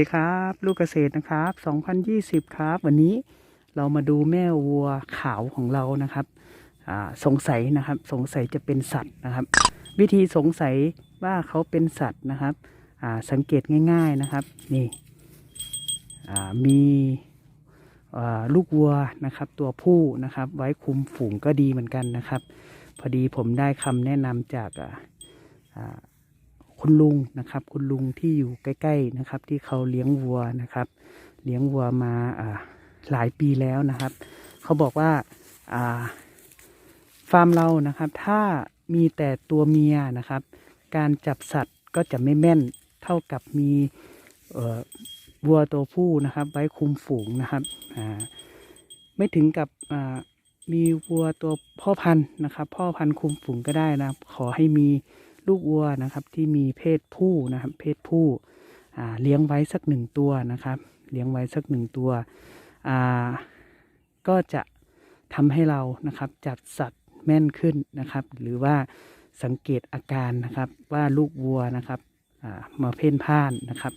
ดีครับ ลูกเกษตรนะครับ 2020 ครับ วันนี้เรามาดูแม่วัวขาวของเรานะครับสงสัยนะครับ สงสัยจะเป็นสัตว์นะครับ วิธีสงสัยว่าเขาเป็นสัตว์นะครับสังเกตง่ายๆนะครับ นี่มีลูกวัวนะครับ ตัวผู้นะครับ ไว้คุมฝูงก็ดีเหมือนกันนะครับ พอดีผมได้คำแนะนำจากอ คุณลุงนะครับ คุณลุงที่อยู่ใกล้ ๆนะครับ ที่เขาเลี้ยงวัวนะครับ เลี้ยงวัวมาหลายปีแล้วนะครับ เขาบอกว่าฟาร์มเรานะครับ ถ้ามีแต่ตัวเมียนะครับ การจับสัตว์ก็จะไม่แม่นเท่ากับมีวัวตัวผู้นะครับ ไว้คุมฝูงนะครับไม่ถึงกับมีวัวตัวพ่อพันธุ์นะครับ พ่อพันธุ์คุมฝูงก็ได้นะครับ ขอให้มี ลูกวัวนะครับ ที่มีเพศผู้นะครับ เพศผู้เลี้ยงไว้สักหนึ่งตัวนะครับ เลี้ยงไว้สักหนึ่งตัวก็จะทำให้เรานะครับจับสัตว์แม่นขึ้นนะครับ หรือว่าสังเกตอาการนะครับว่าลูกวัวนะครับามาเพ่นพ่านนะครับ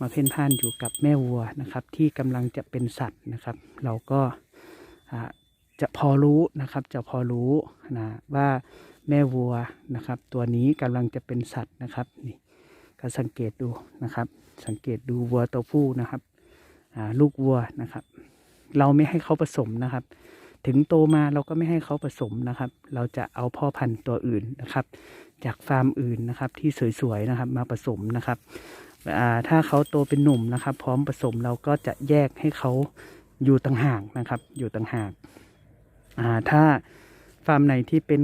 มาเพ่นพ่านอยู่กับแม่วัวนะครับ ที่กำลังจะเป็นสัตว์นะครับ เราก็จะพอรู้นะครับ จะพอรู้นะว่า แม่วัวนะครับ ตัวนี้กำลังจะเป็นสัตว์นะครับนี่ก็สังเกตดูนะครับ สังเกตดูวัวตัวผู้นะครับลูกวัวนะครับ เราไม่ให้เขาผสมนะครับ ถึงโตมาเราก็ไม่ให้เขาผสมนะครับ เราจะเอาพ่อพันธุ์ตัวอื่นนะครับ จากฟาร์มอื่นนะครับ ที่สวยๆนะครับมาผสมนะครับถ้าเขาโตเป็นหนุ่มนะครับ พร้อมผสมเราก็จะแยกให้เขาอยู่ต่างหากนะครับ อยู่ต่างหากถ้าฟาร์มไหนที่เป็น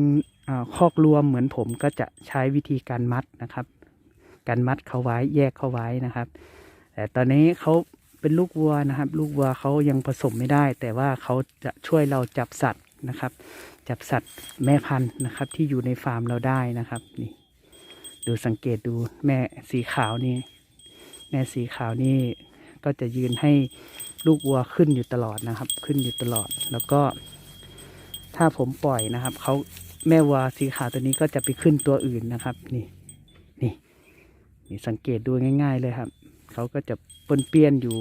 คอกรวมเหมือนผมก็จะใช้วิธีการมัดนะครับ การมัดเขาไว้แยกเขาไว้นะครับ แต่ตอนนี้เขาเป็นลูกวัวนะครับ ลูกวัวเขายังผสมไม่ได้ แต่ว่าเขาจะช่วยเราจับสัตว์นะครับ จับสัตว์แม่พันธุ์นะครับ ที่อยู่ในฟาร์มเราได้นะครับนี่ดูสังเกตดูแม่สีขาวนี่แม่สีขาวนี่ก็จะยืนให้ลูกวัวขึ้นอยู่ตลอดนะครับ ขึ้นอยู่ตลอดแล้วก็ถ้าผมปล่อยนะครับเขา แม่วัวสีขาวตัวนี้ก็จะไปขึ้นตัวอื่นนะครับ นี่นี่นี่สังเกตดูง่าย ๆ เลยครับ เขาก็จะปนเปี้ยนอยู่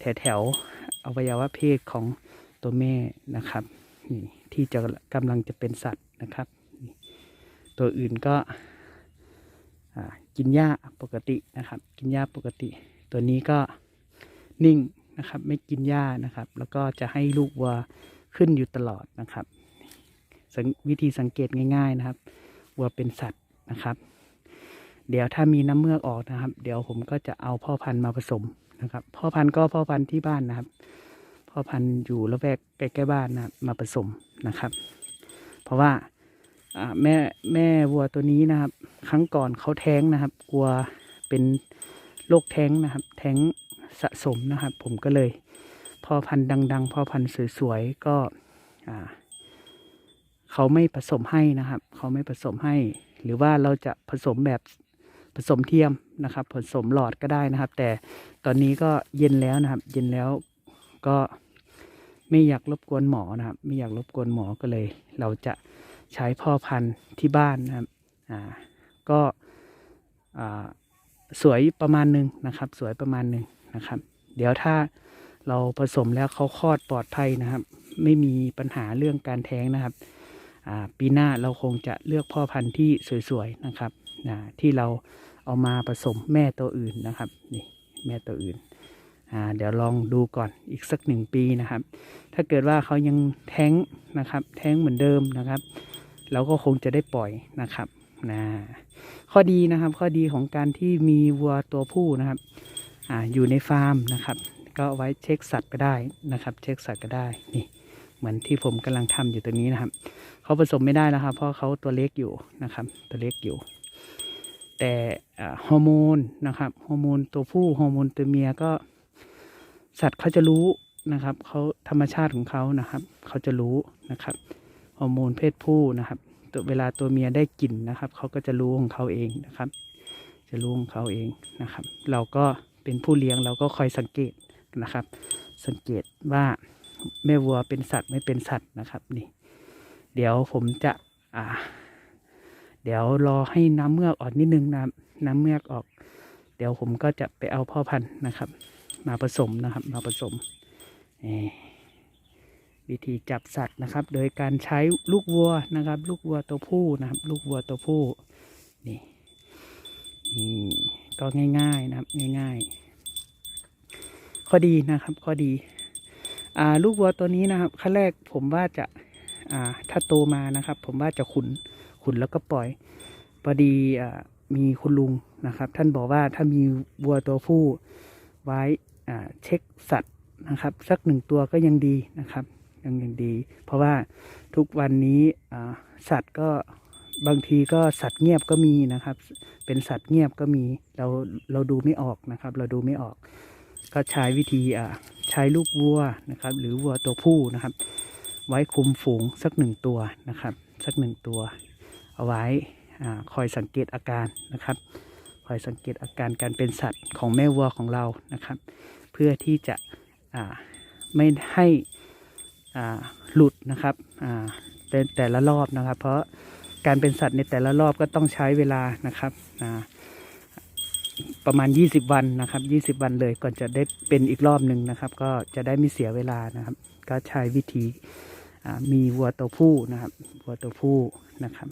แถวแถวๆอวัยวะเพศของตัวแม่นะครับนี่ที่จะกำลังจะเป็นสัตว์นะครับ ตัวอื่นก็กินหญ้าปกตินะครับ กินหญ้าปกติ ตัวนี้ก็นิ่งนะครับ ไม่กินหญ้านะครับ แล้วก็จะให้ลูกวัวขึ้นอยู่ตลอดนะครับ วิธีสังเกตง่าย ๆนะครับวัวเป็นสัตว์นะครับ เดี๋ยวถ้ามีน้ำเมือกออกนะครับ เดี๋ยวผมก็จะเอาพ่อพันธุ์มาผสมนะครับ พ่อพันธุ์ก็พ่อพันธุ์ที่บ้านนะครับ พ่อพันธุ์อยู่ละแวกใกล้ๆบ้านนะมาผสมนะครับ เพราะว่าอ่าแม่แม่วัวตัวนี้นะครับ ครั้งก่อนเขาแท้งนะครับ กลัวเป็นโรคแท้งนะครับ แท้งสะสมนะครับ ผมก็เลย พ่อพันธุ์ดัง ๆ พ่อพันธุ์สวยๆก็อ่า เขาไม่ผสมให้นะครับ เขาไม่ผสมให้ หรือว่าเราจะผสมแบบผสมเทียมนะครับ ผสมหลอดก็ได้นะครับ แต่ตอนนี้ก็เย็นแล้วนะครับ เย็นแล้วก็ไม่อยากรบกวนหมอนะครับ ไม่อยากรบกวนหมอก็เลย เราจะใช้พ่อพันธุ์ที่บ้านนะครับอ่าก็อ่าสวยประมาณหนึ่งนะครับ สวยประมาณหนึ่งนะครับ เดี๋ยวถ้าเราผสมแล้วเขาคลอดปลอดภัยนะครับ ไม่มีปัญหาเรื่องการแท้งนะครับ ปีหน้าเราคงจะเลือกพ่อพันธุ์ที่สวยๆนะครับที่เราเอามาผสมแม่ตัวอื่นนะครับนี่แม่ตัวอื่นเดี๋ยวลองดูก่อนอีกสักหนึ่งปีนะครับ ถ้าเกิดว่าเขายังแท้งนะครับ แท้งเหมือนเดิมนะครับ เราก็คงจะได้ปล่อยนะครับนะข้อดีนะครับข้อดีของการที่มีวัวตัวผู้นะครับออยู่ในฟาร์มนะครับ ก็ไว้เช็คสัตว์ก็ได้นะครับ เช็คสัตว์ก็ได้นี่ เหมือนที่ผมกำลังทำอยู่ตรงนี้นะครับเขาผสมไม่ได้นะครับ เพราะเขาตัวเล็กอยู่นะครับ ตัวเล็กอยู่ แต่ฮอร์โมนนะครับฮอร์โมนตัวผู้ฮอร์โมนตัวเมียก็ สัตว์เขาจะรู้นะครับเขาธรรมชาติของเขานะครับเขาจะรู้นะครับฮอร์โมนเพศผู้นะครับตัวเวลาตัวเมียได้กลิ่นนะครับเขาก็จะรู้ของเขาเองนะครับ จะรู้ของเขาเองนะครับ เราก็เป็นผู้เลี้ยงเราก็คอยสังเกตนะครับ สังเกตว่า แม่วัวเป็นสัตว์ไม่เป็นสัตว์นะครับนี่ เดี๋ยวผมจะอ่า เดี๋ยวรอให้น้ำเมือกออกนิดนึงนะครับน้ำเมือกออก เดี๋ยวผมก็จะไปเอาพ่อพันธุ์นะครับ มาผสมนะครับ มาผสมวิธีจับสัตว์นะครับ โดยการใช้ลูกวัวนะครับ ลูกวัวตัวผู้นะครับ ลูกวัวตัวผู้นี่นี่ก็ง่ายๆนะครับง่าย ๆ ข้อดีนะครับข้อดี ลูกวัวตัวนี้นะครับขั้นแรกผมว่าจะาถ้าโตมานะครับ ผมว่าจะขุนขุนแล้วก็ปล่อยพอดีอมีคุณลุงนะครับ ท่านบอกว่าถ้ามีวัวตัวผู้ไว้เช็คสัตว์นะครับ สักหนึ่งตัวก็ยังดีนะครับยังยังดี เพราะว่าทุกวันนี้สัตว์ก็บางทีก็สัตว์เงียบก็มีนะครับ เป็นสัตว์เงียบก็มีเราเราดูไม่ออกนะครับ เราดูไม่ออก ก็ใช้วิธีอ่าใช้ลูกวัวนะครับ หรือวัวตัวผู้นะครับ ไว้คุมฝูงสักหนึ่งตัวนะครับ สักหนึ่งตัว เอาไว้อ่าคอยสังเกตอาการนะครับ คอยสังเกตอาการการเป็นสัตว์ของแม่วัวของเรานะครับ เพื่อที่จะอ่าไม่ให้อ่าหลุดนะครับอ่าเป็นแต่ละรอบนะครับ เพราะการเป็นสัตว์ในแต่ละรอบก็ต้องใช้เวลานะครับอ่า ประมาณ 20 วันนะครับ 20 วันเลยก่อนจะได้เป็นอีกรอบหนึ่งนะครับ ก็จะได้ไม่เสียเวลานะครับ ก็ใช้วิธีมีวัวตัวผู้นะครับวัวตัวผู้นะครับ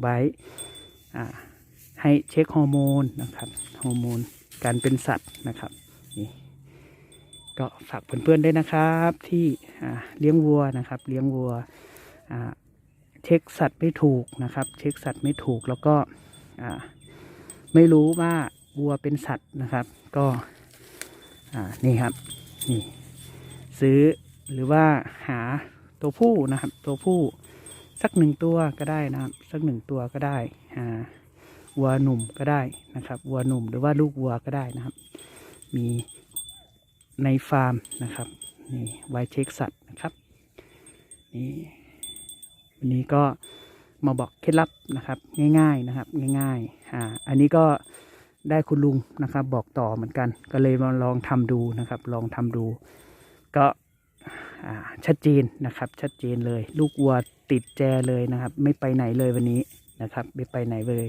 ไว้ให้เช็คฮอร์โมนนะครับฮอร์โมนการเป็นสัตว์นะครับนี่ก็ฝากเพื่อนๆด้วยนะครับที่เลี้ยงวัวนะครับ เลี้ยงวัวเช็คสัตว์ไม่ถูกนะครับ เช็คสัตว์ไม่ถูกแล้วก็ ไม่รู้ว่าวัวเป็นสัตว์นะครับ ก็นี่ครับนี่ซื้อหรือว่าหาตัวผู้นะครับ ตัวผู้สักหนึ่งตัวก็ได้นะครับ สักหนึ่งตัวก็ได้อ่าวัวหนุ่มก็ได้นะครับ วัวหนุ่มหรือว่าลูกวัวก็ได้นะครับ มีในฟาร์มนะครับนี่ไว้เช็คสัตว์นะครับนี่วันนี้ก็ มาบอกเคล็ดลับนะครับ ง่าย ๆนะครับ ง่ายๆอ่าอันนี้ก็ได้คุณลุงนะครับ บอกต่อเหมือนกัน ก็เลยมาลองทำดูนะครับ ลองทำดู ก็ชัดเจนนะครับ ชัดเจนเลย ลูกวัวติดแจเลยนะครับ ไม่ไปไหนเลยวันนี้นะครับ ไม่ไปไหนเลย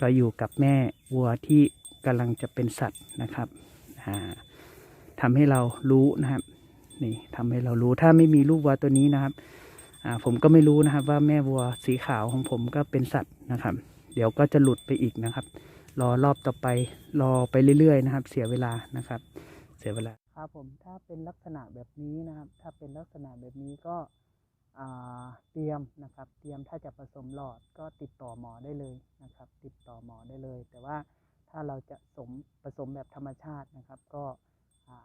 ก็อยู่กับแม่วัวที่กำลังจะเป็นสัตว์นะครับอ่าทำให้เรารู้นะครับ นี่ทำให้เรารู้ถ้าไม่มีลูกวัวตัวนี้นะครับ ผมก็ไม่รู้นะครับว่าแม่วัวสีขาวของผมก็เป็นสัตว์นะครับ เดี๋ยวก็จะหลุดไปอีกนะครับ รอรอบต่อไปรอไปเรื่อยๆนะครับ เสียเวลานะครับ เสียเวลาครับผมถ้าเป็นลักษณะแบบนี้นะครับ ถ้าเป็นลักษณะแบบนี้ก็อ่าเตรียมนะครับ เตรียมถ้าจะผสมหลอดก็ติดต่อหมอได้เลยนะครับ ติดต่อหมอได้เลย แต่ว่าถ้าเราจะสมผสมแบบธรรมชาตินะครับ ก็อ่า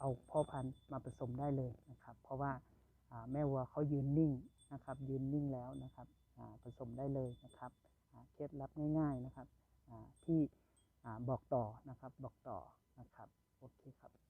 เอาพ่อพันธุ์มาผสมได้เลยนะครับ เพราะว่า แม่วัวเขายืนนิ่งนะครับยืนนิ่งแล้วนะครับผสมได้เลยนะครับเคล็ดลับง่าย ๆนะครับที่บอกต่อนะครับบอกต่อนะครับโอเคครับ